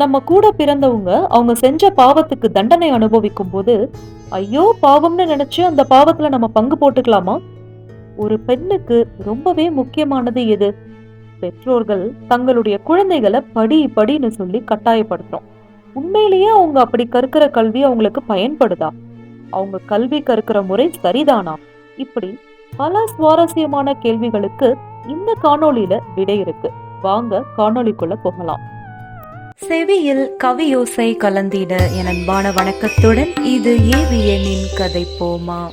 நம்ம கூட பிறந்தவங்க அவங்க செஞ்ச பாவத்துக்கு தண்டனை அனுபவிக்கும் போது ஐயோ பாவம்னு நினைச்சு அந்த பாவத்துல நம்ம பங்கு போட்டுக்கலாமா? ஒரு பெண்ணுக்கு ரொம்பவே முக்கியமானது எது? பெற்றோர்கள் தங்களுடைய குழந்தைகளை படி படின்னு சொல்லி கட்டாயப்படுத்துறோம். உண்மையிலேயே அவங்க அப்படி கற்கிற கல்வி அவங்களுக்கு பயன்படுதா? அவங்க கல்வி கற்கிற முறை சரிதானா? இப்படி பல சுவாரஸ்யமான கேள்விகளுக்கு இந்த காணொளியில விடை இருக்கு. வாங்க காணொளிக்குள்ள போகலாம். செவியில் கவியோசை கலந்திட என் அன்பான வணக்கத்துடன் இது ஏவிஎனின் கதை போமா.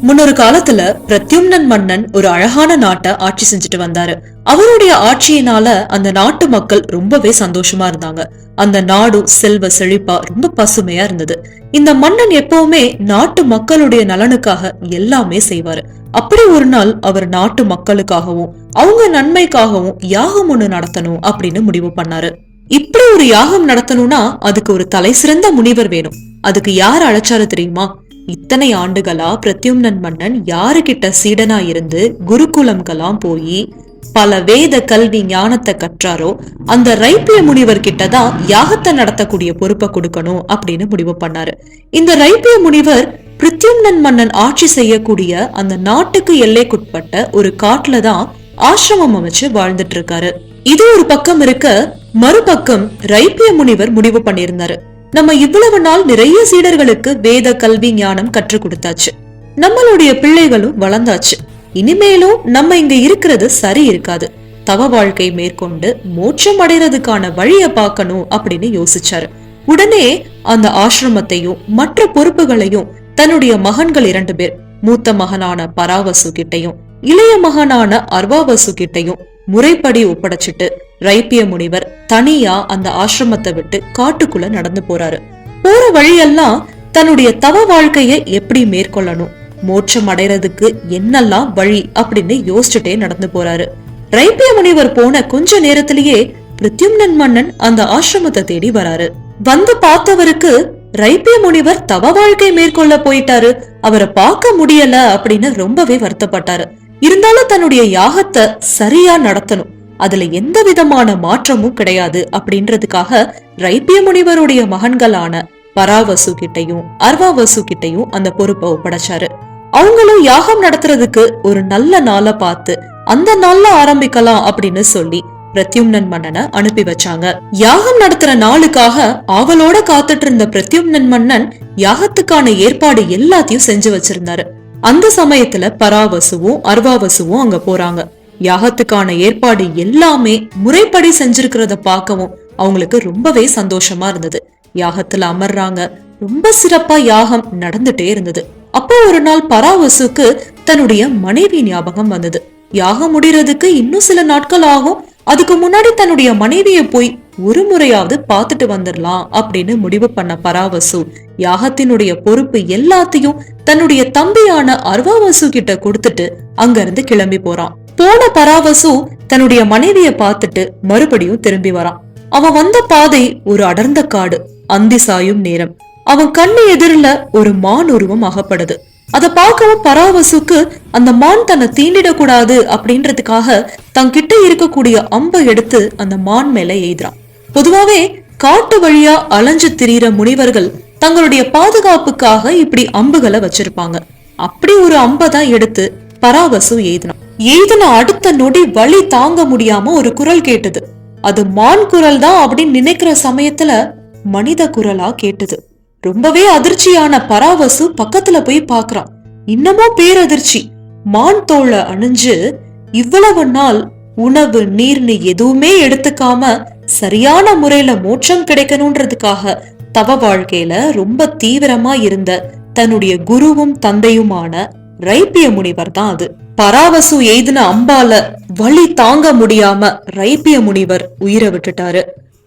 முன்னொரு காலத்துல பிரத்யும்னன் மன்னன் ஒரு அழகான நாட்டை ஆட்சி செஞ்சுட்டு வந்தாரு. அவருடைய ஆட்சியினால அந்த நாட்டு மக்கள் ரொம்பவே சந்தோஷமா இருந்தாங்க. அந்த நாடும் செல்வ செழிப்பா ரொம்ப பசுமையா இருந்தது. இந்த மன்னன் எப்பவுமே நாட்டு மக்களுடைய நலனுக்காக எல்லாமே செய்வாரு. அப்படி ஒரு நாள் அவர் நாட்டு மக்களுக்காகவும் அவங்க நன்மைக்காகவும் யாகம் ஒண்ணு நடத்தணும் அப்படின்னு முடிவு பண்ணாரு. இப்படி ஒரு யாகம் நடத்தணும்னா அதுக்கு ஒரு தலை சிறந்த முனிவர் வேணும். அதுக்கு யார் அழைச்சாரு தெரியுமா? இத்தனை ஆண்டுகளா பிரத்யும்னன் மன்னன் யாருகிட்ட சீடனா இருந்து குருகுலம்கெல்லாம் போய் பல வேத கல்வி ஞானத்தை கற்றாரோ அந்த ரைப்பிய முனிவர் கிட்டதான் யாகத்தை நடத்தக்கூடிய பொறுப்பை கொடுக்கணும் அப்படின்னு முடிவு பண்ணாரு. இந்த ரைப்பிய முனிவர் பிரித்யும்னன் மன்னன் ஆட்சி செய்யக்கூடிய அந்த நாட்டுக்கு எல்லைக்குட்பட்ட ஒரு காட்டுல தான் ஆசிரமம் அமைச்சு வாழ்ந்துட்டு இருக்காரு இது ஒரு பக்கம் இருக்க மறுபக்கம் ரைப்பிய முனிவர் முடிவு பண்ணியிருந்தாரு. நம்ம இவ்வளவு நாள் நிறைய சீடர்களுக்கு வேத கல்வி ஞானம் கற்றுக் கொடுத்தாச்சு. நம்மளுடைய பிள்ளைகளும் வளர்ந்தாச்சு. இனிமேலும் நம்ம இங்க இருக்கிறது சரி இருக்காது. தவ வாழ்க்கை மேற்கொண்டு மோட்சம் அடைறதுக்கான வழிய பார்க்கணும் அப்படின்னு யோசிச்சாரு. உடனே அந்த ஆசிரமத்தையும் மற்ற பொறுப்புகளையும் தன்னுடைய மகன்கள் இரண்டு பேர் மூத்த மகனான பராவசு கிட்டையும் இளைய மகனான அர்வாவசு கிட்டையும் முறைப்படி ஒப்படைச்சிட்டு ரைப்பிய முனிவர் தனியா அந்த ஆசிரமத்தை விட்டு காட்டுக்குள்ள நடந்து போறாரு. போற வழியெல்லாம் தன்னுடைய தவ வாழ்க்கைய எப்படி மேற்கொள்ளணும் மோட்சம் அடைறதுக்கு என்னெல்லாம் வழி அப்படின்னு யோசிச்சுட்டே நடந்து போறாரு. ரைப்பிய முனிவர் போன கொஞ்ச நேரத்திலேயே பிரத்யும்னன் மன்னன் அந்த ஆசிரமத்தை தேடி வராரு. வந்து பார்த்தவருக்கு ரைப்பிய முனிவர் தவ வாழ்க்கை மேற்கொள்ள போயிட்டாரு. அவரை பார்க்க முடியல அப்படின்னு ரொம்பவே வருத்தப்பட்டாரு. இருந்தாலும் தன்னுடைய யாகத்தை சரியா நடத்தணும். அதுல எந்த விதமான மாற்றமும் கிடையாது அப்படின்றதுக்காக ரைப்பிய முனிவருடைய மகன்களான பராவசு கிட்டையும் அர்வாவசு கிட்டையும் அந்த பொறுப்பை ஒப்படைச்சாரு. அவங்களும் யாகம் நடத்துறதுக்கு ஒரு நல்ல நாளை பார்த்து அந்த நாள்ல ஆரம்பிக்கலாம் அப்படின்னு சொல்லி பிரத்யும்னன் மன்னனை அனுப்பி வச்சாங்க. யாகம் நடத்துற நாளுக்காக ஆவலோட காத்துட்டு இருந்த பிரத்யும்னன் மன்னன் யாகத்துக்கான ஏற்பாடு எல்லாத்தையும் செஞ்சு வச்சிருந்தாரு. அந்த சமயத்துல பராவசுவும் அர்வாவசுவும் அங்க போறாங்க. யாகத்துக்கான ஏற்பாடு எல்லாமே முறைப்படி செஞ்சிருக்கிறத பார்க்கவும் அவங்களுக்கு ரொம்பவே சந்தோஷமா இருந்தது. யாகத்துல அமர்றாங்க. ரொம்ப சிறப்பா யாகம் நடந்துட்டே இருந்தது. அப்போ ஒரு நாள் பராவசுக்கு தன்னுடைய மனைவி ஞாபகம் வந்தது. யாகம் முடிறதுக்கு இன்னும் சில நாட்கள் ஆகும். அதுக்கு முன்னாடி தன்னுடைய மனைவியை போய் ஒரு முறையாவது பார்த்துட்டு வந்துடலாம் அப்படின்னு முடிவு பண்ண பராவசு யாகத்தினுடைய பொறுப்பு எல்லாத்தையும் தன்னுடைய தம்பியான அர்வாவசு கிட்ட கொடுத்துட்டு அங்க இருந்து கிளம்பி போறான். போன பராவசு தன்னுடைய மனைவிய பார்த்துட்டு மறுபடியும் திரும்பி வரான். அவன் வந்த பாதை ஒரு அடர்ந்த காடு அந்தி சாயும் நேரம். அவன் கண்ணு எதிரில ஒரு மான் உருவம் அகப்படுது அத பார்க்கவும் பராவசுக்கு அந்த மான் தன்னை தீண்டிடக்கூடாது அப்படின்றதுக்காக தங்கிட்ட இருக்கக்கூடிய அம்பை எடுத்து அந்த மான் மேல எய்துறான். பொதுவாவே காட்டு வழியா அலைஞ்சு திரியிற முனிவர்கள் தங்களுடைய பாதுகாப்புக்காக இப்படி அம்புகளை வச்சிருப்பாங்க. அப்படி ஒரு அம்பை தான் எடுத்து பராவசு எய்தினான். எய்தின அடுத்த நொடி வழி தாங்க முடியாம ஒரு குரல் கேட்டது. அது மான் குரல் தான் அப்படின்னு நினைக்கிற சமயத்துல மனித குரலா கேட்டது. ரொம்பவே அதிர்ச்சியான பராவசு பக்கத்துல போய் பாக்குறான். இன்னமும் பேரதிர்ச்சி. மான் தோலை அணிஞ்சு இவ்வளவு நாள் உணவு நீர்னு எதுவுமே எடுத்துக்காம சரியான முறையில மோட்சம் கிடைக்கணும்ன்றதுக்காக தவ வாழ்க்கையில ரொம்ப தீவிரமா இருந்த தன்னுடைய குருவும் தந்தையுமான ரைப்பிய முனிவர் தான் அது. பராவசு எய்தின அம்பால வழி தாங்க முடியாம ரைப்பிய முனிவர் உயிரை விட்டுட்டாரு.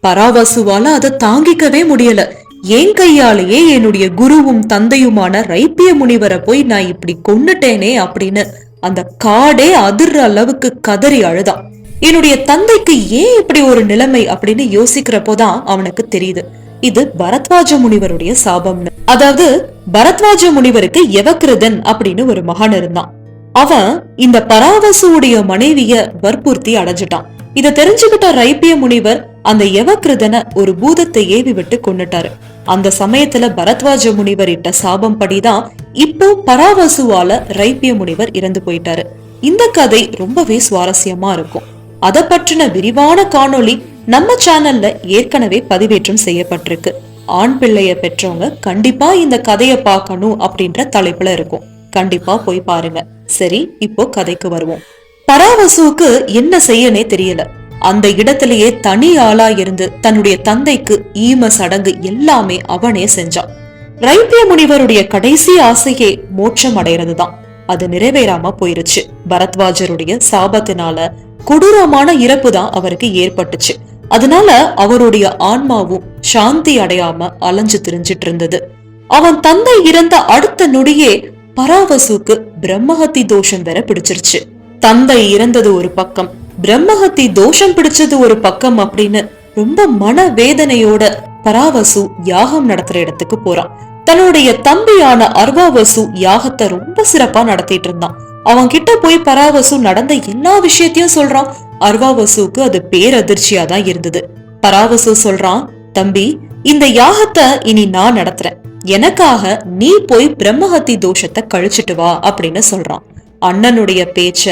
பராவசுவால அதை தாங்கிக்கவே முடியல. என் கையாலேயே என்னுடைய குருவும் தந்தையுமான ரைப்பிய முனிவரை போய் நான் இப்படி கொன்னுட்டேனே அப்படின்னு அந்த காடே அதிர்ற அளவுக்கு கதறி அழுதான் என்னுடைய தந்தைக்கு ஏன் இப்படி ஒரு நிலைமை அப்படின்னு யோசிக்கிறப்போதான் அவனுக்கு தெரியுது. இது பரத்வாஜ முனிவருடைய சாபம்னு. அதாவது பரத்வாஜ முனிவருக்கு எவக்கிருதன் அப்படின்னு ஒரு மகன் இருந்தான். அவன் இந்த பராவசுடைய மனைவிய வற்புறுத்தி அடைஞ்சிட்டான். இத தெரிஞ்சுக்கிட்ட ரைப்பிய முனிவர் அந்த யவக்கிருதனை ஒரு பூதத்தை ஏவி விட்டு கொன்னுட்டாரு அந்த சமயத்துல பரத்வாஜ முனிவர் இட்ட சாபம் படிதான் இப்போ பராவசுவால ரைப்பிய முனிவர் இறந்து போயிட்டாரு. இந்த கதை ரொம்பவே சுவாரஸ்யமா இருக்கும். அத பற்றின விரிவான காணொளி நம்ம சேனல்ல ஏற்கனவே பதிவேற்றம் செய்யப்பட்டிருக்கு. ஆண் பிள்ளைய பெற்றவங்க கண்டிப்பா இந்த கதையை பார்க்கணும் அப்படின்ற தலைப்புல இருக்கும். கண்டிப்பா போய் பாருங்க. சரி இப்போ கதைக்கு வருவோம். பராவசுவுக்கு என்ன செய்யனே தெரியல. அந்த இடத்திலேயே தனி ஆளா இருந்து தன்னுடைய தந்தைக்கு ஈம சடங்கு எல்லாமே அவனே செஞ்சான். ரைப்பிய முனிவருடைய கடைசி ஆசையே மோட்சம் அடைறதுதான் அது நிறைவேறாம போயிருச்சு. பரத்வாஜருடைய சாபத்தினால கொடூரமான இறப்பு தான் அவருக்கு ஏற்பட்டுச்சு. அதனால அவருடைய ஆன்மாவும் சாந்தி அடையாம அலைஞ்சு திரிஞ்சிட்டு இருந்தது அவன் தந்தை இறந்த அடுத்த நொடியே பராவசுக்கு பிரம்மஹத்தி தோஷம் வேற பிடிச்சிருச்சு. தந்தை இறந்தது ஒரு பக்கம் பிரம்மஹத்தி தோஷம் பிடிச்சது ஒரு பக்கம் அப்படின்னு ரொம்ப மன வேதனையோட பராவசு யாகம் நடத்துற இடத்துக்கு போறான். தன்னுடைய தம்பியான அர்வாவசு யாகத்தை ரொம்ப சிறப்பா நடத்திட்டு இருந்தான். அவன் கிட்ட போய் பராவசு நடந்த எல்லா விஷயத்தையும் சொல்றான். அர்வாவசுக்கு அது பேரதிர்ச்சியா தான் இருந்தது. பராவசு சொல்றான் தம்பி இந்த யாகத்தை இனி நான் நடத்துறேன். எனக்காக நீ போய் பிரம்மஹத்தி தோஷத்தை கழிச்சிட்டு வா அப்படின்னு சொல்றான். அண்ணனுடைய பேச்ச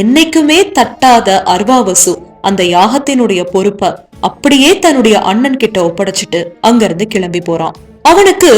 என்னைக்குமே தட்டாத அர்வாவசு. அந்த யாகத்தினுடைய பொறுப்ப அப்படியே தன்னுடைய அண்ணன் கிட்ட ஒப்படைச்சிட்டு அங்கிருந்து கிளம்பி போறான். அவனுக்கு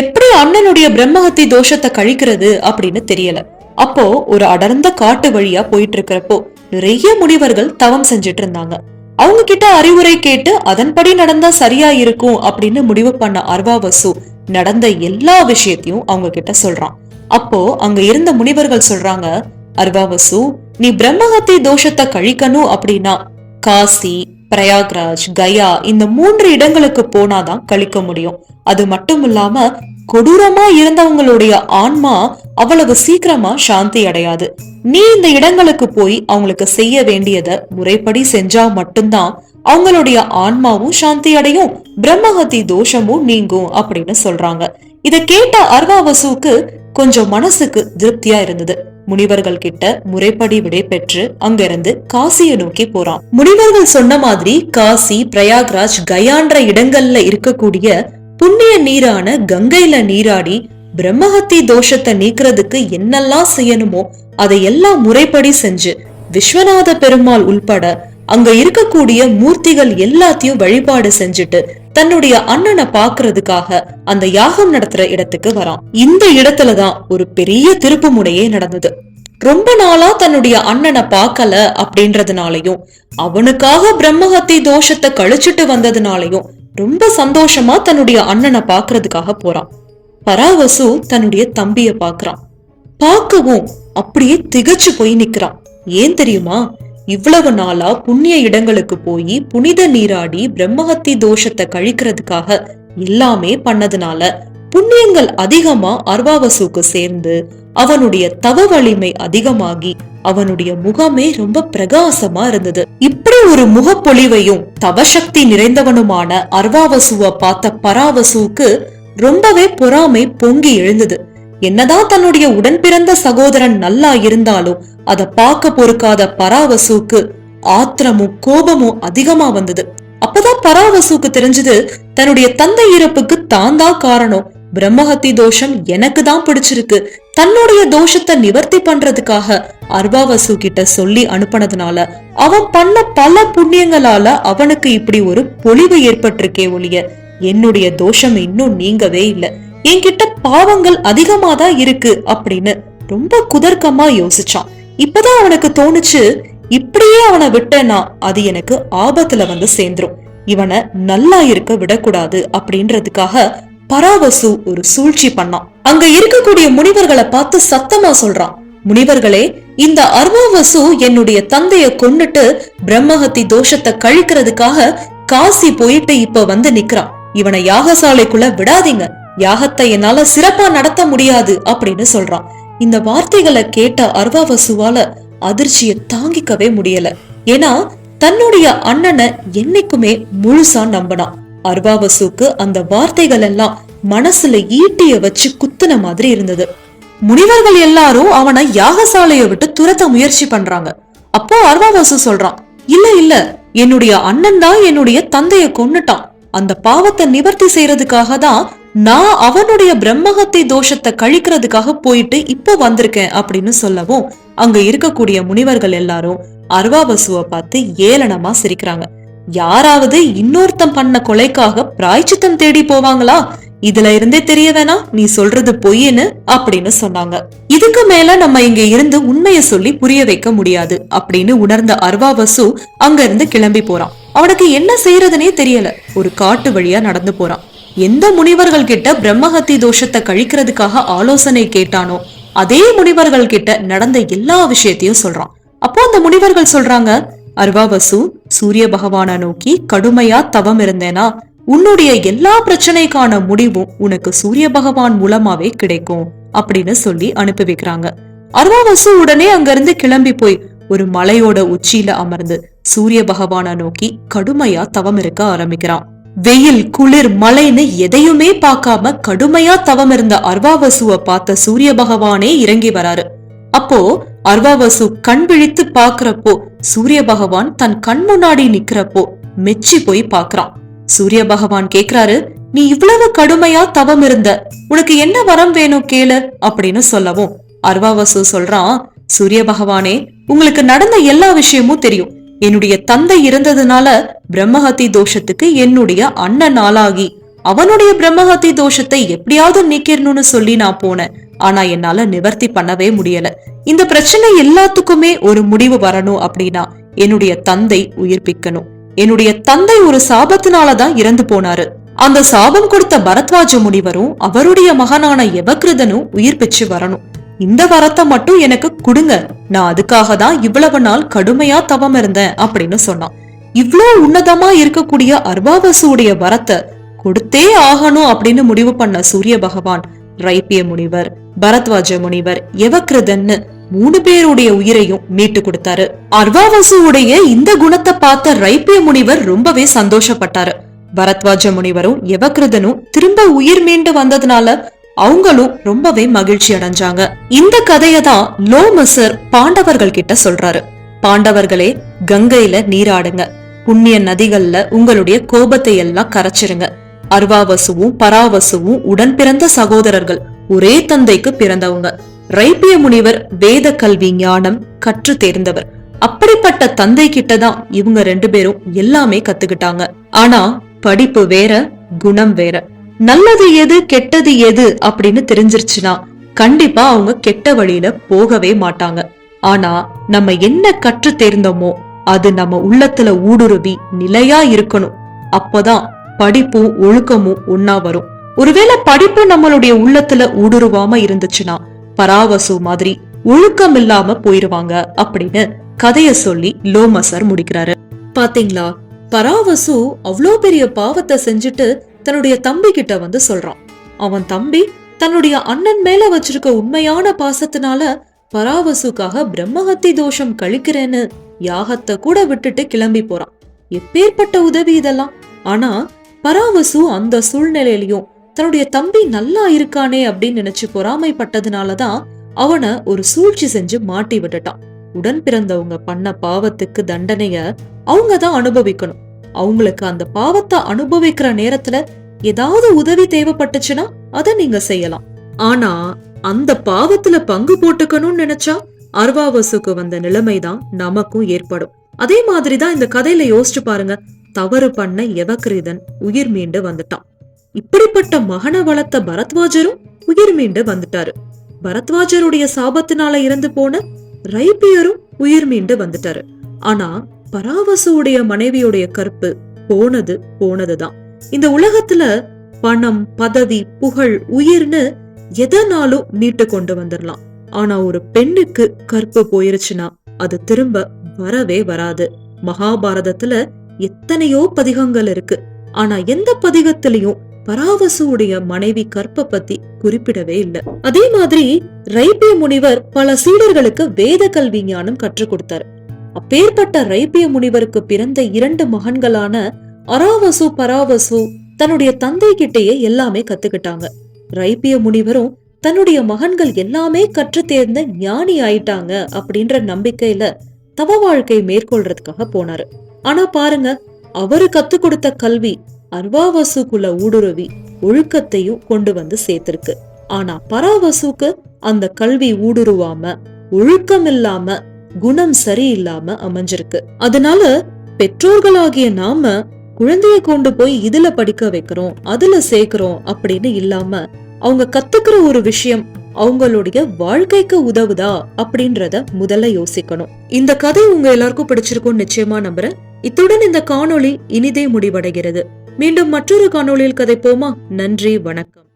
எப்படி அண்ணனுடைய பிரம்மஹத்தி தோஷத்தை கழிக்கிறது அப்படின்னு தெரியல. அப்போ ஒரு அடர்ந்த காட்டு வழியா போயிட்டு இருக்கிறப்போ நிறைய முனிவர்கள் தவம் செஞ்சுட்டு இருந்தாங்க. அவங்க கிட்ட அறிவுரை கேட்டு அதன்படி நடந்தா சரியா இருக்கும் அப்படின்னு முடிவு பண்ண அர்வாவசு நடந்த எல்லா விஷயத்தையும் அவங்க கிட்ட சொல்றான். அப்போ அங்க இருந்த முனிவர்கள் சொல்றாங்க அர்வாவசு நீ பிரம்மஹத்தி தோஷத்தை கழிக்கணும் அப்படின்னா காசி பிரயாக்ராஜ் கயா இந்த மூன்று இடங்களுக்கு போனாதான் கழிக்க முடியும். அது மட்டும் இல்லாம கொடூரமா இருந்தவங்களுடைய ஆன்மா அவ்வளவு சீக்கிரமா சாந்தி அடையாது. நீ இந்த இடங்களுக்கு போய் அவங்களுக்கு செய்ய வேண்டியத முறைப்படி செஞ்சா மட்டும்தான் அவங்களுடைய ஆன்மாவும் சாந்தி அடையும் பிரம்மஹத்தி தோஷமும் நீங்கும் அப்படின்னு சொல்றாங்க. இத கேட்ட அர்வாவசுக்கு கொஞ்சம் மனசுக்கு திருப்தியா இருந்தது. முனிவர்கள் கிட்ட முறைப்படி விடை பெற்று அங்கிருந்து காசியை நோக்கி போறான். முனிவர்கள் சொன்ன மாதிரி காசி பிரயாக்ராஜ் கயான்ற இடங்கள்ல இருக்கக்கூடிய புண்ணிய நீரான கங்கையில நீராடி பிரம்மஹத்தி தோஷத்தை நீக்கிறதுக்கு என்னெல்லாம் செய்யணுமோ அதை எல்லாம் முறைப்படி செஞ்சு விஸ்வநாத பெருமாள் உள்பட அங்க இருக்கக்கூடிய மூர்த்திகள் எல்லாத்தையும் வழிபாடு செஞ்சுட்டு தன்னுடைய அண்ணனை பாக்குறதுக்காக அந்த யாகம் நடத்துற இடத்துக்கு வரான். இந்த இடத்துலதான் ஒரு பெரிய திருப்பு முனையே நடந்தது. ரொம்ப நாளா தன்னுடைய அண்ணனை பார்க்கல அப்படின்றதுனாலையும் அவனுக்காக பிரம்மஹத்தி தோஷத்தை கழிச்சிட்டு வந்ததுனாலயும் ரொம்ப சந்தோஷமா தன்னுடைய அண்ணனை பாக்குறதுக்காக போறான். பராவசு தன்னுடைய தம்பிய பாக்குறான் பார்க்கவும் அப்படியே திகச்சு போய் நிக்கிறான். ஏன் தெரியுமா? இவ்வளவு நாளா புண்ணிய இடங்களுக்கு போய் புனித நீராடி பிரம்மஹத்தி தோஷத்தை கழிக்கிறதுக்காக எல்லாமே பண்ணதுனால புண்ணியங்கள் அதிகமா அர்வாவசுக்கு சேர்ந்து அவனுடைய தவ வலிமை அதிகமாகி அவனுடைய முகமே ரொம்ப பிரகாசமா இருந்தது. இப்படி ஒரு முகப்பொழிவையும் தவசக்தி நிறைந்தவனுமான அர்வாவசுவ பார்த்த பராவசுக்கு ரொம்பவே பொறாமை பொங்கி எழுந்தது. என்னதான் தன்னுடைய உடன் பிறந்த சகோதரன் நல்லா இருந்தாலும் அத பார்க்க பொறுக்காத பராவசுக்கு ஆத்திரமும் கோபமும் அதிகமா வந்தது. அப்பதான் பராவசுக்கு தெரிஞ்சது தன்னுடைய தந்தை இறப்புக்கு தான் தான் காரணம். பிரம்மஹத்தி தோஷம் எனக்கு தான் பிடிச்சிருக்கு. தன்னுடைய தோஷத்தை நிவர்த்தி பண்றதுக்காக அர்பாவசு கிட்ட சொல்லி அனுப்பினதுனால அவன் பண்ண பல புண்ணியங்களால அவனுக்கு இப்படி ஒரு பொலிவு ஏற்பட்டிருக்கே ஒழிய என்னுடைய தோஷம் இன்னும் நீங்கவே இல்ல. என்கிட்ட பாவங்கள் அதிகமா தான் இருக்கு அப்படின்னு ரொம்ப குதர்க்கமா யோசிச்சான். இப்பதான் அவனுக்கு தோணுச்சு இப்படியே அவனை விட்டேனா அது எனக்கு ஆபத்துல வந்து சேர்ந்துரும். இவனை நல்லா இருக்க விடக்கூடாது அப்படின்றதுக்காக பராவசு ஒரு சூழ்ச்சி பண்ணான். அங்க இருக்கக்கூடிய முனிவர்களை பார்த்து சத்தமா சொல்றான் முனிவர்களே இந்த அர்வாவசு என்னுடைய தந்தைய கொன்னுட்டு பிரம்மஹத்தி தோஷத்தை கழிக்கிறதுக்காக காசி போயிட்டு இப்ப வந்து நிக்கிறான். இவனை யாகசாலைக்குள்ள விடாதீங்க. யாகத்தை என்னால சிறப்பா நடத்த முடியாது அப்படின்னு சொல்றான். இந்த வார்த்தைகளை கேட்ட அர்வாவசுவால அதிர்ச்சியை தாங்கிக்கவே முடியல. ஏன்னா தன்னுடைய அண்ணனை என்னைக்குமே முழுசா நம்பினான். அர்வாவசுக்கு அந்த வார்த்தைகள் எல்லாம் மனசுல ஈட்டிய வச்சு குத்துன மாதிரி இருந்தது. முனிவர்கள் எல்லாரும் அவனை யாகசாலையை விட்டு துரத்த முயற்சி பண்றாங்க. அப்போ அர்வாவசு சொல்றான் இல்ல இல்ல என்னுடைய அண்ணன் தான் என்னுடைய தந்தைய கொன்னுட்டான். அந்த பாவத்தை நிவர்த்தி செய்யறதுக்காக தான் நான் அவனுடைய பிரம்மகத்தை தோஷத்தை கழிக்கிறதுக்காக போயிட்டு இப்போ வந்திருக்கேன் அப்படின்னு சொல்லவும் அங்க இருக்கக்கூடிய முனிவர்கள் எல்லாரும் அர்வாவசுவ பார்த்து ஏளனமா சிரிக்கிறாங்க. யாராவது இன்னொருத்தன் பண்ண கொலைக்காக பிராய்ச்சித்தம் தேடி போவாங்களா? இதுல இருந்தே தெரிய வேணாம் நீ சொல்றது பொய்ன்னு அப்படின்னு சொன்னாங்க. இதுக்கு மேல நம்ம இங்க இருந்து உண்மைய சொல்லி புரிய வைக்க முடியாது அப்படின்னு உணர்ந்த அர்வா வசு அங்க இருந்து கிளம்பி போறான். அவனுக்கு என்ன செய்யறதுனே தெரியல. ஒரு காட்டு வழியா நடந்து போறான். எந்த முனிவர்கள் கிட்ட பிரம்மஹத்தி தோஷத்தை கழிக்கிறதுக்காக ஆலோசனை கேட்டானோ அதே முனிவர்கள் கிட்ட நடந்த எல்லா விஷயத்தையும் சொல்றான். அப்போ அந்த முனிவர்கள் சொல்றாங்க அர்வாவசு சூரிய பகவானை நோக்கி கடுமையா தவம் இருந்தேனா உன்னுடைய எல்லா பிரச்சனைக்கான முடிவும் உனக்கு சூரிய பகவான் மூலமாவே கிடைக்கும் அப்படின்னு சொல்லி அனுப்பி வைக்கிறாங்க. அர்வாவசு உடனே அங்கிருந்து கிளம்பி போய் ஒரு மலையோட உச்சியில அமர்ந்து சூரிய பகவானை நோக்கி கடுமையா தவம் இருக்க ஆரம்பிக்கிறான். வெயில் குளிர் மழைன்னு எதையுமே பார்க்காம கடுமையா தவம் இருந்த அர்வாவசுவ பார்த்த சூரிய பகவானே இறங்கி வராரு. அப்போ அர்வாவசு கண் விழித்து பாக்குறப்போ சூரிய பகவான் தன் கண் முன்னாடி நிக்கிறப்போ மெச்சி போய் பாக்குறான் சூரிய பகவான் கேக்குறாரு நீ இவ்வளவு கடுமையா தவம் இருந்த உனக்கு என்ன வரம் வேணும் கேளு அப்படின்னு சொல்லவும். அர்வாவசு சொல்றான் சூரிய பகவானே உங்களுக்கு நடந்த எல்லா விஷயமும் தெரியும். என்னுடைய தந்தை இருந்ததுனால பிரம்மஹத்தி தோஷத்துக்கு என்னுடைய அண்ணன் ஆளாகி அவனுடைய பிரம்மஹத்தி தோஷத்தை எப்படியாவது நீக்கிடணும்னு சொல்லி நான் போனேன். ஆனா என்னால நிவர்த்தி பண்ணவே முடியல. இந்த பிரச்சனை எல்லாத்துக்குமே ஒரு முடிவு வரணும் அப்படின்னா என்னுடைய தந்தை உயிர்ப்பிக்கணும். என்னுடைய தந்தை ஒரு சாபத்தினால தான் இறந்து போனாரு. அந்த சாபம் கொடுத்த பரத்வாஜ முனிவரும் அவருடைய மகனான எவகிருதனும் உயிர் பெற்று வரணும். இந்த வரத்தை மட்டும் எனக்கு கொடுங்க. நான் அதுக்காக தான் இவ்வளவு நாள் கடுமையா தவம் இருந்தேன் அப்படின்னு சொன்னான். இவ்ளோ உன்னதமா இருக்கக்கூடிய அர்பாவசுடைய வரத்தை கொடுத்தே ஆகணும் அப்படின்னு முடிவு பண்ண சூரிய பகவான் ரைப்பிய முனிவர் பரத்வாஜ முனிவர் யவகிருதன்னு மூணு பேருடைய உயிரையும் மீட்டு கொடுத்தாரு. அர்வாவசுவுடைய இந்த குணத்தை பார்த்த ரைப்பிய முனிவர் ரொம்பவே சந்தோஷப்பட்டாரு. பரத்வாஜ முனிவரும் யவகிருதனும் திரும்ப உயிர் மீண்டு வந்ததுனால அவங்களும் ரொம்பவே மகிழ்ச்சி அடைஞ்சாங்க. இந்த கதையை தான் லோமசர் பாண்டவர்கள் கிட்ட சொல்றாரு. பாண்டவர்களே கங்கையில நீராடுங்க புண்ணிய நதிகள்ல உங்களுடைய கோபத்தை எல்லாம் கரைச்சிருங்க. அர்வாவசுவும் பராவசுவும் உடன் பிறந்த சகோதரர்கள் ஒரே தந்தைக்கு பிறந்தவங்க. ரைப்பிய முனிவர் வேத கல்வி ஞானம் கற்று தேர்ந்தவர். அப்படிப்பட்ட தந்தை கிட்டதான் இவங்க ரெண்டு பேரும் எல்லாமே கத்துக்கிட்டாங்க. ஆனா படிப்பு வேற குணம் வேற. நல்லது எது கெட்டது எது அப்படின்னு தெரிஞ்சிருச்சுன்னா கண்டிப்பா அவங்க கெட்ட வழியில போகவே மாட்டாங்க. ஆனா நம்ம என்ன கற்று தேர்ந்தோமோ அது நம்ம உள்ளத்துல ஊடுருவி நிலையா இருக்கணும். அப்பதான் படிப்பும் ஒழுக்கமும் ஒன்னா வரும். ஒருவேளை படிப்பு நம்மளுடைய உள்ளத்துல ஊடுருவாம இருந்துச்சுன்னா பராவசு மாதிரி ஒழுக்கம் இல்லாம போயிருவாங்க அப்படின்னு கதைய சொல்லி லோமசர் முடிக்கிறாரு. பாத்தீங்களா? பராவசு அவ்வளோ பெரிய பாவத்தை செஞ்சுட்டு தன்னுடைய தம்பி கிட்ட வந்து சொல்றான். அவன் தம்பி தன்னுடைய அண்ணன் மேல வச்சிருக்க உண்மையான பாசத்தினால பராவசுக்காக பிரம்மஹத்தி தோஷம் கழிக்கிறேன்னு யாகத்தை கூட விட்டுட்டு கிளம்பி போறான். எப்பேற்பட்ட உதவி இதெல்லாம்? ஆனா பராவசு அந்த சூழ்நிலையிலயும் தன்னுடைய தம்பி நல்லா இருக்கானே அப்படின்னு நினைச்சு பொறாமைப்பட்டதுனாலதான் அவனை ஒரு சூழ்ச்சி செஞ்சு மாட்டி விட்டுட்டான். உடன் பிறந்தவங்க பண்ண பாவத்துக்கு தண்டனைய அவங்க தான் அனுபவிக்கணும். அவங்களுக்கு அந்த பாவத்தை அனுபவிக்கிற நேரத்துல ஏதாவது உதவி தேவைப்பட்டுச்சுன்னா அதை நீங்க செய்யலாம். ஆனா அந்த பாவத்துல பங்கு போட்டுக்கணும்னு நினைச்சா அர்வாவசுக்கு வந்த நிலைமைதான் நமக்கும் ஏற்படும். அதே மாதிரிதான் இந்த கதையில யோசிச்சு பாருங்க. தவறு பண்ண யவகிரீதன் உயிர் மீண்டு வந்துட்டான். இப்படிப்பட்ட மகனை வளர்த்த பரத்வாஜரும் உயிர் மீண்டு வந்துட்டாரு. பரத்வாஜருடைய சாபத்தினால இறந்து போன ரைபியரும் உயிர் மீண்டு வந்துட்டாரு. ஆனா பராவசுடைய மனைவியுடைய கற்பு போனது போனதுதான். இந்த உலகத்துல பணம் பதவி புகழ் உயிர்னு எதனாலும் மீட்டு கொண்டு வந்துடலாம் ஆனா ஒரு பெண்ணுக்கு கற்பு போயிருச்சுன்னா அது திரும்ப வரவே வராது. மகாபாரதத்துல எத்தனையோ பதிகங்கள் இருக்கு. ஆனா எந்த பதிகத்திலையும் பராவசுடைய மனைவி கற்ப பத்தி குறிப்பிடவே இல்லை. அதே மாதிரி ரைபிய முனிவர் பல சீடர்களுக்கு வேத கல்வி ஞானம் கற்றுக் கொடுத்தார். அப்பேற்பட்ட ரைபிய முனிவருக்கு பிறந்த இரண்டு மகன்களான அராவசு பராவசு தன்னுடைய தந்தை கிட்டேயே எல்லாமே கத்துக்கிட்டாங்க. ரைபிய முனிவரும் தன்னுடைய மகன்கள் எல்லாமே கற்று தேர்ந்த ஞானி ஆயிட்டாங்க அப்படின்ற நம்பிக்கையில தவ வாழ்க்கை மேற்கொள்றதுக்காக போனாரு. ஆனா பாருங்க அவரு கத்து கொடுத்த கல்வி அர்வாவசுக்குள்ள ஊடுருவி ஒழுக்கத்தையும் கொண்டு வந்து சேர்த்திருக்கு. ஆனா பராவசுக்கு அந்த கல்வி ஊடுருவாம ஒழுக்கம் இல்லாம குணம் சரியில்லாம அமைஞ்சிருக்கு. அதனால பெற்றோர்களாகிய நாம குழந்தைய கொண்டு போய் இதுல படிக்க வைக்கிறோம் அதுல சேர்க்கிறோம் அப்படின்னு இல்லாம அவங்க கத்துக்கிற ஒரு விஷயம் அவங்களுடைய வாழ்க்கைக்கு உதவுதா அப்படின்றத முதல்ல யோசிக்கணும். இந்த கதை உங்க எல்லாருக்கும் பிடிச்சிருக்கும் நிச்சயமா நம்புறேன். இத்துடன் இந்த காணொளி இனிதே முடிவடைகிறது. மீண்டும் மற்றொரு காணொளியில் கதைப்போமா? நன்றி வணக்கம்.